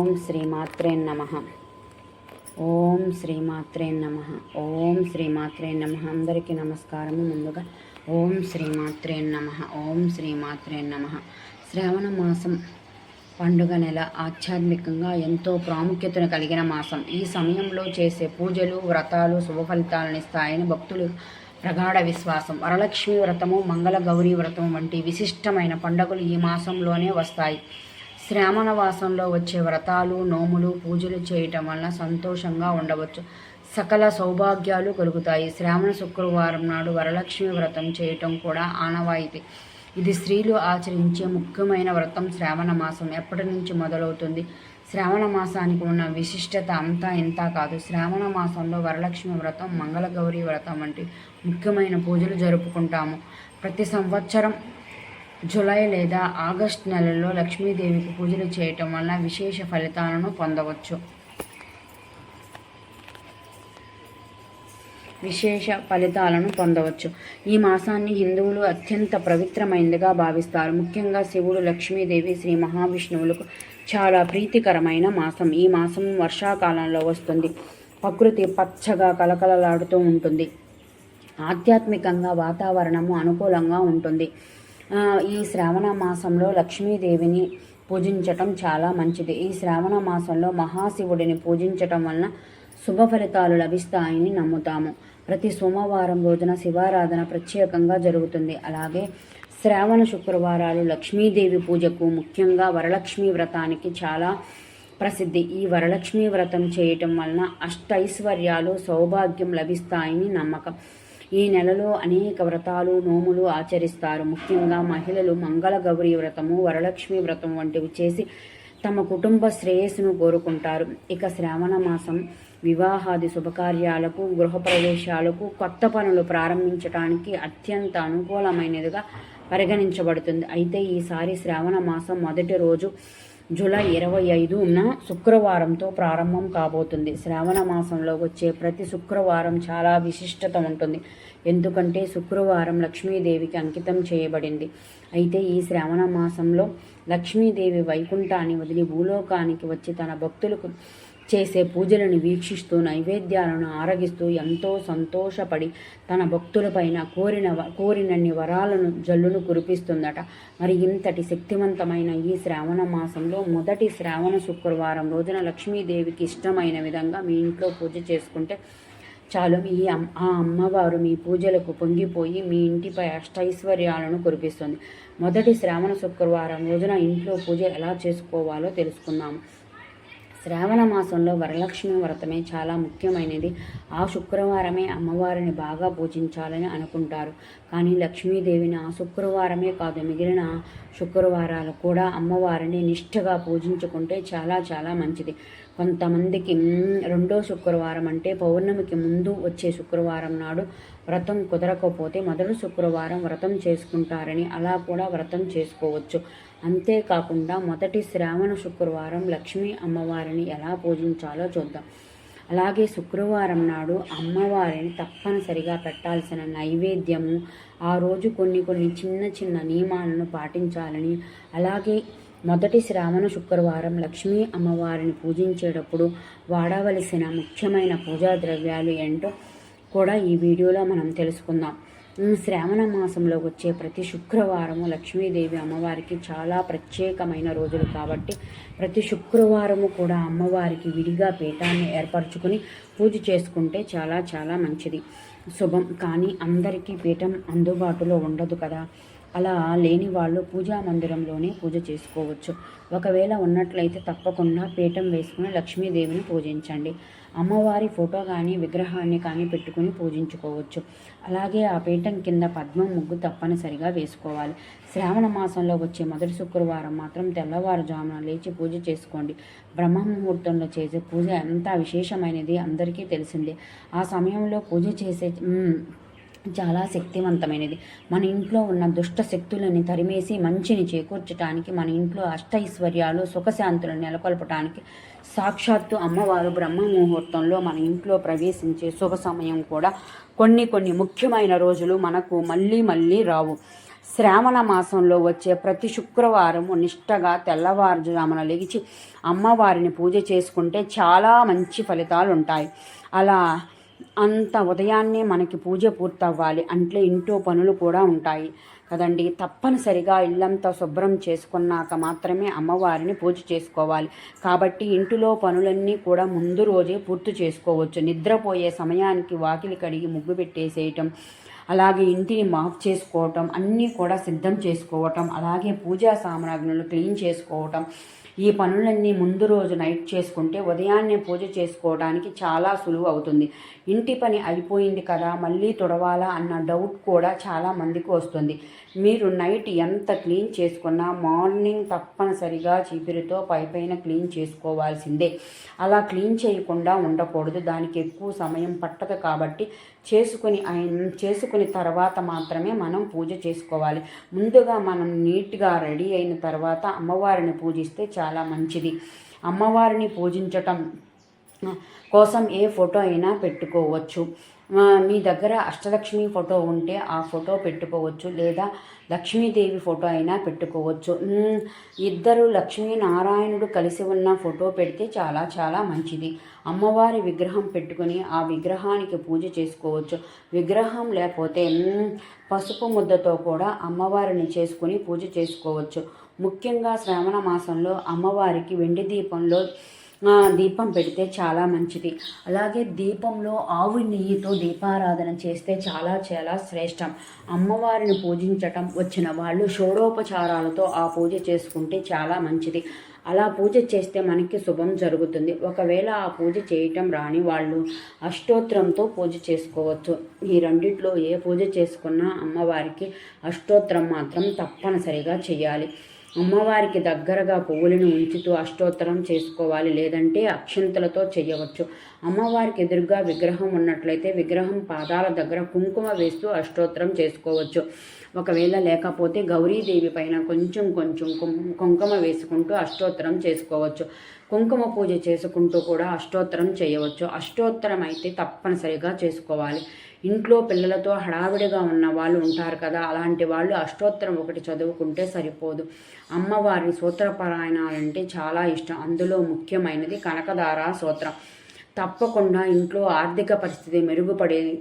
ఓం శ్రీమాత్రే నమ. ఓం శ్రీమాత్రే నమ. ఓం శ్రీమాత్రే నమ. అందరికీ నమస్కారము ముందుగా. ఓం శ్రీమాత్రే నమ. ఓం శ్రీమాత్రే నమ. శ్రావణ మాసం పండుగ నెల ఆధ్యాత్మికంగా ఎంతో ప్రాముఖ్యతను కలిగిన మాసం. ఈ సమయంలో చేసే పూజలు వ్రతాలు శుభఫలితాలను ఇస్తాయని భక్తులు ప్రగాఢ విశ్వాసం. వరలక్ష్మి వ్రతము మంగళ గౌరీ వ్రతం వంటి విశిష్టమైన పండుగలు ఈ మాసంలోనే వస్తాయి. శ్రావణవాసంలో వచ్చే వ్రతాలు నోములు పూజలు చేయటం వలన సంతోషంగా ఉండవచ్చు. సకల సౌభాగ్యాలు కలుగుతాయి. శ్రావణ శుక్రవారం నాడు వరలక్ష్మి వ్రతం చేయటం కూడా ఆనవాయితీ. ఇది స్త్రీలు ఆచరించే ముఖ్యమైన వ్రతం శ్రావణ మాసం. ఎప్పటి నుంచి మొదలవుతుంది? శ్రావణ మాసానికి ఉన్న విశిష్టత అంతా ఇంత కాదు. శ్రావణ మాసంలో వరలక్ష్మి వ్రతం మంగళగౌరి వ్రతం వంటి ముఖ్యమైన పూజలు జరుపుకుంటాము. ప్రతి సంవత్సరం జూలై లేదా ఆగస్ట్ నెలలో లక్ష్మీదేవికి పూజలు చేయటం వల్ల విశేష ఫలితాలను పొందవచ్చు. విశేష ఫలితాలను పొందవచ్చు. ఈ మాసాన్ని హిందువులు అత్యంత పవిత్రమైనదిగా భావిస్తారు. ముఖ్యంగా శివుడు లక్ష్మీదేవి శ్రీ మహావిష్ణువులకు చాలా ప్రీతికరమైన మాసం. ఈ మాసం వర్షాకాలంలో వస్తుంది. ప్రకృతి పచ్చగా కలకలలాడుతూ ఉంటుంది. ఆధ్యాత్మికంగా వాతావరణము అనుకూలంగా ఉంటుంది. ఈ శ్రావణ మాసంలో లక్ష్మీదేవిని పూజించటం చాలా మంచిది. ఈ శ్రావణ మాసంలో మహాశివుడిని పూజించటం వలన శుభ ఫలితాలు లభిస్తాయని నమ్ముతాము. ప్రతి సోమవారం రోజున శివారాధన ప్రత్యేకంగా జరుగుతుంది. అలాగే శ్రావణ శుక్రవారాలు లక్ష్మీదేవి పూజకు ముఖ్యంగా వరలక్ష్మి వ్రతానికి చాలా ప్రసిద్ధి. ఈ వరలక్ష్మి వ్రతం చేయటం వలన అష్టైశ్వర్యాలు సౌభాగ్యం లభిస్తాయని నమ్మకం. ఈ నెలలో అనేక వ్రతాలు నోములు ఆచరిస్తారు. ముఖ్యంగా మహిళలు మంగళ గౌరీ వ్రతము వరలక్ష్మి వ్రతం వంటివి చేసి తమ కుటుంబ శ్రేయస్సును కోరుకుంటారు. ఇక శ్రావణ మాసం వివాహాది శుభకార్యాలకు గృహప్రవేశాలకు కొత్త పనులు ప్రారంభించడానికి అత్యంత అనుకూలమైనదిగా పరిగణించబడుతుంది. అయితే ఈసారి శ్రావణ మాసం మొదటి రోజు జూలై ఇరవై ఐదున శుక్రవారంతో ప్రారంభం కాబోతుంది. శ్రావణ మాసంలో వచ్చే ప్రతి శుక్రవారం చాలా విశిష్టత ఉంటుంది. ఎందుకంటే శుక్రవారం లక్ష్మీదేవికి అంకితం చేయబడింది. అయితే ఈ శ్రావణ మాసంలో లక్ష్మీదేవి వైకుంఠాన్ని వదిలి భూలోకానికి వచ్చి తన భక్తులకు చేసే పూజలను వీక్షిస్తూ నైవేద్యాలను ఆరగిస్తూ ఎంతో సంతోషపడి తన భక్తులపైన కోరిన కోరినన్ని వరాలను జల్లును కురిపిస్తుందట. మరి ఇంతటి శక్తివంతమైన ఈ శ్రావణ మాసంలో మొదటి శ్రావణ శుక్రవారం రోజున లక్ష్మీదేవికి ఇష్టమైన విధంగా మీ ఇంట్లో పూజ చేసుకుంటే చాలు. మీ ఆ అమ్మవారు మీ పూజలకు పొంగిపోయి మీ ఇంటిపై అష్టైశ్వర్యాలను కురిపిస్తుంది. మొదటి శ్రావణ శుక్రవారం రోజున ఇంట్లో పూజ ఎలా చేసుకోవాలో తెలుసుకుందాము శ్రావణ మాసంలో వరలక్ష్మి వ్రతమే చాలా ముఖ్యమైనది. ఆ శుక్రవారమే అమ్మవారిని బాగా పూజించాలని అనుకుంటారు. కానీ లక్ష్మీదేవిని ఆ శుక్రవారమే కాదు మిగిలిన శుక్రవారాలు కూడా అమ్మవారిని నిష్ఠగా పూజించుకుంటే చాలా చాలా మంచిది. కొంతమందికి రెండో శుక్రవారం అంటే పౌర్ణమికి ముందు వచ్చే శుక్రవారం నాడు వ్రతం కుదరకపోతే మొదటి శుక్రవారం వ్రతం చేసుకుంటారని అలా కూడా వ్రతం చేసుకోవచ్చు. అంతేకాకుండా మొదటి శ్రావణ శుక్రవారం లక్ష్మీ అమ్మవారిని ఎలా పూజించాలో చూద్దాం. అలాగే శుక్రవారం నాడు అమ్మవారిని తప్పనిసరిగా పెట్టాల్సిన నైవేద్యము ఆ రోజు కొన్ని కొన్ని చిన్న చిన్న నియమాలను పాటించాలని అలాగే మొదటి శ్రావణ శుక్రవారం లక్ష్మీ అమ్మవారిని పూజించేటప్పుడు వాడవలసిన ముఖ్యమైన పూజా ద్రవ్యాలు ఏంటో కూడా ఈ వీడియోలో మనం తెలుసుకుందాం. శ్రావణ మాసంలో వచ్చే ప్రతి శుక్రవారము లక్ష్మీదేవి అమ్మవారికి చాలా ప్రత్యేకమైన రోజులు కాబట్టి ప్రతి శుక్రవారము కూడా అమ్మవారికి విడిగా పీఠాన్ని ఏర్పరచుకుని పూజ చేసుకుంటే చాలా చాలా మంచిది. శుభం. కానీ అందరికీ పీఠం అందుబాటులో ఉండదు కదా. అలా లేని వాళ్ళు పూజా మందిరంలోనే పూజ చేసుకోవచ్చు. ఒకవేళ ఉన్నట్లయితే తప్పకుండా పీఠం వేసుకుని లక్ష్మీదేవిని పూజించండి. అమ్మవారి ఫోటో కానీ విగ్రహాన్ని కానీ పెట్టుకుని పూజించుకోవచ్చు. అలాగే ఆ పీఠం కింద పద్మం ముగ్గు తప్పనిసరిగా వేసుకోవాలి. శ్రావణ మాసంలో వచ్చే మొదటి శుక్రవారం మాత్రం తెల్లవారుజామున లేచి పూజ చేసుకోండి. బ్రహ్మ ముహూర్తంలో చేసే పూజ ఎంత విశేషమైనది అందరికీ తెలిసిందే. ఆ సమయంలో పూజ చేసే చాలా శక్తివంతమైనది. మన ఇంట్లో ఉన్న దుష్ట శక్తులని తరిమేసి మంచిని చేకూర్చడానికి మన ఇంట్లో అష్టైశ్వర్యాలు సుఖశాంతులను నెలకొల్పడానికి సాక్షాత్తు అమ్మవారు బ్రహ్మ ముహూర్తంలో మన ఇంట్లో ప్రవేశించే శుభ సమయం కూడా కొన్ని కొన్ని ముఖ్యమైన రోజులు మనకు మళ్ళీ మళ్ళీ రావు. శ్రావణ మాసంలో వచ్చే ప్రతి శుక్రవారం నిష్టగా తెల్లవారుజామున లెగిచి అమ్మవారిని పూజ చేసుకుంటే చాలా మంచి ఫలితాలు ఉంటాయి అలా అంత ఉదయాన్నే మనకి పూజ పూర్తవ్వాలి. అంటే ఇంట్లో పనులు కూడా ఉంటాయి కదండి. తప్పనిసరిగా ఇల్లంతా శుభ్రం చేసుకున్నాక మాత్రమే అమ్మవారిని పూజ చేసుకోవాలి. కాబట్టి ఇంటిలో పనులన్నీ కూడా ముందు రోజే పూర్తి చేసుకోవచ్చు. నిద్రపోయే సమయానికి వాకిలి కడిగి ముగ్గు పెట్టేసేయటం అలాగే ఇంటిని మాఫ్ చేసుకోవటం అన్నీ కూడా సిద్ధం చేసుకోవటం అలాగే పూజా సామాగ్రులు క్లీన్ చేసుకోవటం ఈ పనులన్నీ ముందు రోజు నైట్ చేసుకుంటే ఉదయాన్నే పూజ చేసుకోవడానికి చాలా సులువు అవుతుంది. ఇంటి పని అయిపోయింది కదా మళ్ళీ తుడవాలా అన్న డౌట్ కూడా చాలా మందికి వస్తుంది. మీరు నైట్ ఎంత క్లీన్ చేసుకున్నా మార్నింగ్ తప్పనిసరిగా చీపిరితో పైపైన క్లీన్ చేసుకోవాల్సిందే. అలా క్లీన్ చేయకుండా ఉండకూడదు. దానికి ఎక్కువ సమయం పట్టదు కాబట్టి చేసుకుని చేసుకుని తర్వాత మాత్రమే మనం పూజ చేసుకోవాలి. ముందుగా మనం నీట్గా రెడీ అయిన తర్వాత అమ్మవారిని పూజిస్తే చాలా మంచిది. అమ్మవారిని పూజించటం కోసం ఏ ఫోటో అయినా పెట్టుకోవచ్చు. మీ దగ్గర అష్టలక్ష్మి ఫోటో ఉంటే ఆ ఫోటో పెట్టుకోవచ్చు లేదా లక్ష్మీదేవి ఫోటో అయినా పెట్టుకోవచ్చు. ఇద్దరు లక్ష్మీనారాయణుడు కలిసి ఉన్న ఫోటో పెడితే చాలా చాలా మంచిది. అమ్మవారి విగ్రహం పెట్టుకుని ఆ విగ్రహానికి పూజ చేసుకోవచ్చు. విగ్రహం లేకపోతే పసుపు ముద్దతో కూడా అమ్మవారిని చేసుకుని పూజ చేసుకోవచ్చు. ముఖ్యంగా శ్రావణ మాసంలో అమ్మవారికి వెండి దీపంలో దీపం పెడితే చాలా మంచిది. అలాగే దీపంలో ఆవు నెయ్యితో దీపారాధన చేస్తే చాలా చాలా శ్రేష్టం. అమ్మవారిని పూజించటం వచ్చిన వాళ్ళు షోడోపచారాలతో ఆ పూజ చేసుకుంటే చాలా మంచిది. అలా పూజ చేస్తే మనకి శుభం జరుగుతుంది. ఒకవేళ ఆ పూజ చేయటం రాని వాళ్ళు అష్టోత్తరంతో పూజ చేసుకోవచ్చు. ఈ రెండిట్లో ఏ పూజ చేసుకున్నా అమ్మవారికి అష్టోత్తరం మాత్రం తప్పనిసరిగా చేయాలి. అమ్మవారికి దగ్గరగా పువ్వులను ఉంచుతూ అష్టోత్తరం చేసుకోవాలి లేదంటే అక్షంతలతో చేయవచ్చు. అమ్మవారికి ఎదురుగా విగ్రహం ఉన్నట్లయితే విగ్రహం పాదాల దగ్గర కుంకుమ వేస్తూ అష్టోత్తరం చేసుకోవచ్చు. ఒకవేళ లేకపోతే గౌరీదేవి పైన కొంచెం కొంచెం కుంకుమ వేసుకుంటూ అష్టోత్తరం చేసుకోవచ్చు. కుంకుమ పూజ చేసుకుంటూ కూడా అష్టోత్తరం చేయవచ్చు. అష్టోత్తరం అయితే తప్పనిసరిగా చేసుకోవాలి. ఇంట్లో పిల్లలతో హడావిడిగా ఉన్న వాళ్ళు ఉంటారు కదా అలాంటి వాళ్ళు అష్టోత్తరం ఒకటి చదువుకుంటే సరిపోదు. అమ్మవారి సూత్రపరాయణాలంటే చాలా ఇష్టం. అందులో ముఖ్యమైనది కనకదార సూత్రం. తప్పకుండా ఇంట్లో ఆర్థిక పరిస్థితి మెరుగుపడేది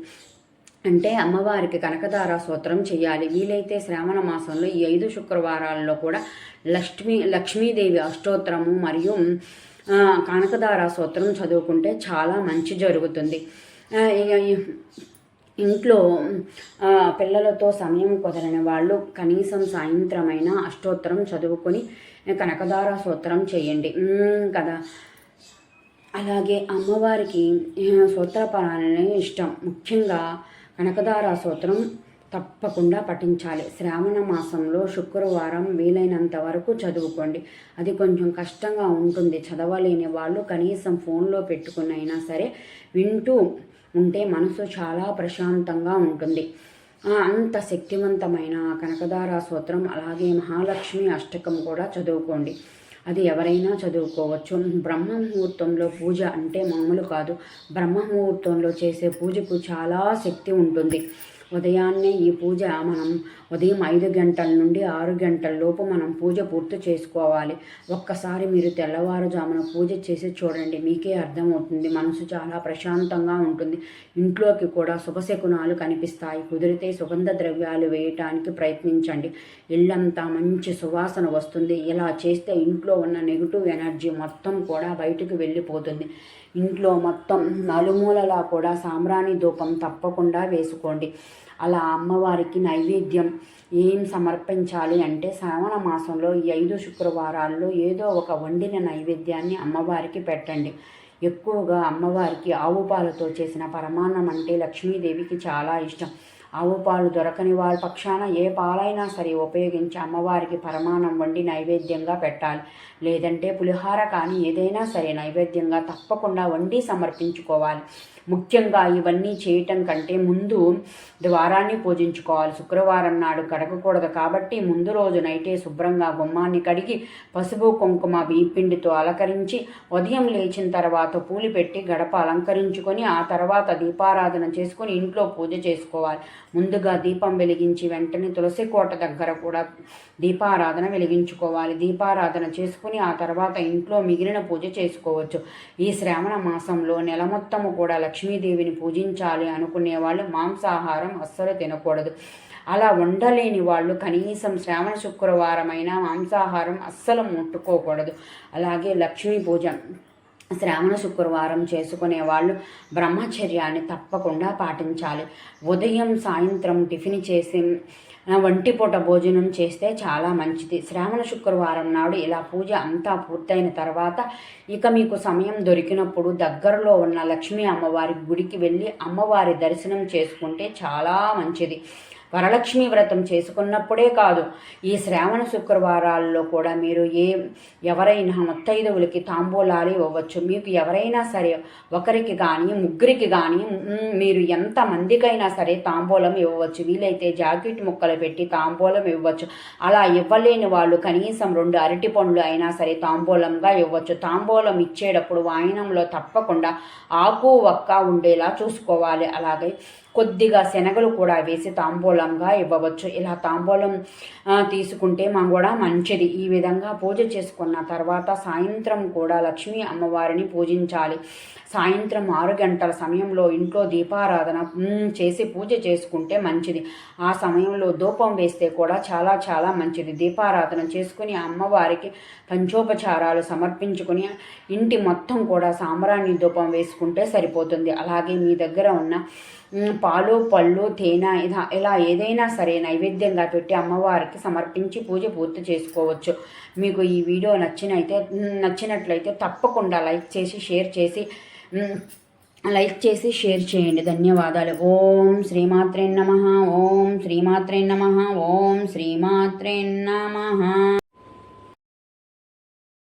అంటే అమ్మవారికి కనకదార సూత్రం చేయాలి. వీలైతే శ్రావణ మాసంలో ఈ ఐదు శుక్రవారాల్లో కూడా లక్ష్మీ లక్ష్మీదేవి అష్టోత్తరము మరియు కనకదార సూత్రం చదువుకుంటే చాలా మంచి జరుగుతుంది. ఇంట్లో పిల్లలతో సమయం కుదరని వాళ్ళు కనీసం సాయంత్రమైన అష్టోత్తరం చదువుకొని కనకదార సూత్రం చేయండి. కదా? అలాగే అమ్మవారికి సూత్రపరాలనే ఇష్టం. ముఖ్యంగా కనకదార సూత్రం తప్పకుండా పఠించాలి. శ్రావణ మాసంలో శుక్రవారం వీలైనంత వరకు చదువుకోండి. అది కొంచెం కష్టంగా ఉంటుంది. చదవలేని వాళ్ళు కనీసం ఫోన్లో పెట్టుకున్నైనా సరే వింటూ ఉంటే మనసు చాలా ప్రశాంతంగా ఉంటుంది. అంత శక్తివంతమైన కనకదార సూత్రం అలాగే మహాలక్ష్మి అష్టకం కూడా చదువుకోండి. అది ఎవరైనా చదువుకోవచ్చు. బ్రహ్మ ముహూర్తంలో పూజ అంటే మామూలు కాదు. బ్రహ్మ ముహూర్తంలో చేసే పూజకు చాలా శక్తి ఉంటుంది. ఉదయాన్నే ఈ పూజ మనం ఉదయం ఐదు గంటల నుండి ఆరు గంటల లోపు మనం పూజ పూర్తి చేసుకోవాలి. ఒక్కసారి మీరు తెల్లవారుజామున పూజ చేసి చూడండి మీకే అర్థమవుతుంది. మనసు చాలా ప్రశాంతంగా ఉంటుంది. ఇంట్లోకి కూడా శుభశకునాలు కనిపిస్తాయి. కుదిరితే సుగంధ ద్రవ్యాలు వేయటానికి ప్రయత్నించండి. ఇల్లంతా మంచి సువాసన వస్తుంది. ఇలా చేస్తే ఇంట్లో ఉన్న నెగిటివ్ ఎనర్జీ మొత్తం కూడా బయటకు వెళ్ళిపోతుంది. ఇంట్లో మొత్తం నలుమూలలా కూడా సాంబ్రాణి ధూపం తప్పకుండా వేసుకోండి. అలా అమ్మవారికి నైవేద్యం ఏం సమర్పించాలి అంటే శ్రావణ మాసంలో ఈ ఐదు శుక్రవారాల్లో ఏదో ఒక వండిన నైవేద్యాన్ని అమ్మవారికి పెట్టండి. ఎక్కువగా అమ్మవారికి ఆవు పాలతో చేసిన పరమాన్నం అంటే లక్ష్మీదేవికి చాలా ఇష్టం. ఆవు పాలు దొరకని వాళ్ళ పక్షాన ఏ పాలైనా సరే ఉపయోగించి అమ్మవారికి పరమాణం వండి నైవేద్యంగా పెట్టాలి. లేదంటే పులిహార కానీ ఏదైనా సరే నైవేద్యంగా తప్పకుండా వండి సమర్పించుకోవాలి. ముఖ్యంగా ఇవన్నీ చేయటం కంటే ముందు ద్వారాన్ని పూజించుకోవాలి. శుక్రవారం నాడు కడగకూడదు కాబట్టి ముందు రోజు నైటే శుభ్రంగా గుమ్మాన్ని కడిగి పసుపు కుంకుమ బియ్యపిండితో అలంకరించి ఉదయం లేచిన తర్వాత పూలు పెట్టి గడప అలంకరించుకొని ఆ తర్వాత దీపారాధన చేసుకొని ఇంట్లో పూజ చేసుకోవాలి. ముందుగా దీపం వెలిగించి వెంటనే తులసి కోట దగ్గర కూడా దీపారాధన వెలిగించుకోవాలి. దీపారాధన చేసుకుని ఆ తర్వాత ఇంట్లో మిగిలిన పూజ చేసుకోవచ్చు. ఈ శ్రావణ మాసంలో నెల మొత్తము కూడా లక్ష్మీదేవిని పూజించాలి అనుకునే వాళ్ళు మాంసాహారం అస్సలు తినకూడదు. అలా ఉండలేని వాళ్ళు కనీసం శ్రావణ శుక్రవారమైన మాంసాహారం అస్సలు ముట్టుకోకూడదు. అలాగే లక్ష్మీ పూజ శ్రావణ శుక్రవారం చేసుకునే వాళ్ళు బ్రహ్మచర్యాన్ని తప్పకుండా పాటించాలి. ఉదయం సాయంత్రం టిఫిన్ చేసి వంటిపూట భోజనం చేస్తే చాలా మంచిది. శ్రావణ శుక్రవారం నాడు ఇలా పూజ అంతా పూర్తయిన తర్వాత ఇక మీకు సమయం దొరికినప్పుడు దగ్గరలో ఉన్న లక్ష్మీ అమ్మవారి గుడికి వెళ్ళి అమ్మవారి దర్శనం చేసుకుంటే చాలా మంచిది. వరలక్ష్మి వ్రతం చేసుకున్నప్పుడే కాదు ఈ శ్రావణ శుక్రవారాల్లో కూడా మీరు ఏ ఎవరైనా ముత్తైదవులకి తాంబూలాలు ఇవ్వవచ్చు. మీకు ఎవరైనా సరే ఒకరికి కానీ ముగ్గురికి కానీ మీరు ఎంత మందికైనా సరే తాంబూలం ఇవ్వవచ్చు. వీలైతే జాకెట్ ముక్కలు పెట్టి తాంబూలం ఇవ్వచ్చు అలా ఇవ్వలేని వాళ్ళు కనీసం రెండు అరటి పండ్లు అయినా సరే తాంబూలంగా ఇవ్వచ్చు తాంబూలం ఇచ్చేటప్పుడు వాయినంలో తప్పకుండా ఆకు వక్క ఉండేలా చూసుకోవాలి. అలాగే కొద్దిగా శనగలు కూడా వేసి తాంబూలంగా ఇవ్వవచ్చు. ఇలా తాంబూలం తీసుకుంటే మనం కూడా మంచిది. ఈ విధంగా పూజ చేసుకున్న తర్వాత సాయంత్రం కూడా లక్ష్మీ అమ్మవారిని పూజించాలి. సాయంత్రం ఆరు గంటల సమయంలో ఇంట్లో దీపారాధన చేసి పూజ చేసుకుంటే మంచిది. ఆ సమయంలో ధూపం వేస్తే కూడా చాలా చాలా మంచిది. దీపారాధన చేసుకుని అమ్మవారికి పంచోపచారాలు సమర్పించుకుని ఇంటి మొత్తం కూడా సాంబ్రాణి ధూపం వేసుకుంటే సరిపోతుంది. అలాగే మీ దగ్గర ఉన్న పాలు పళ్ళు తేనె ఇలా ఇలా ఏదైనా సరే నైవేద్యంగా పెట్టి అమ్మవారికి సమర్పించి పూజ పూర్తి చేసుకోవచ్చు. మీకు ఈ వీడియో నచ్చినైతే నచ్చినట్లయితే తప్పకుండా లైక్ చేసి షేర్ చేసి లైక్ చేసి షేర్ చేయండి. ధన్యవాదాలు. ఓం శ్రీమాత్రే నమ. ఓం శ్రీమాత్రే నమ. ఓం శ్రీమాత్రే నమ.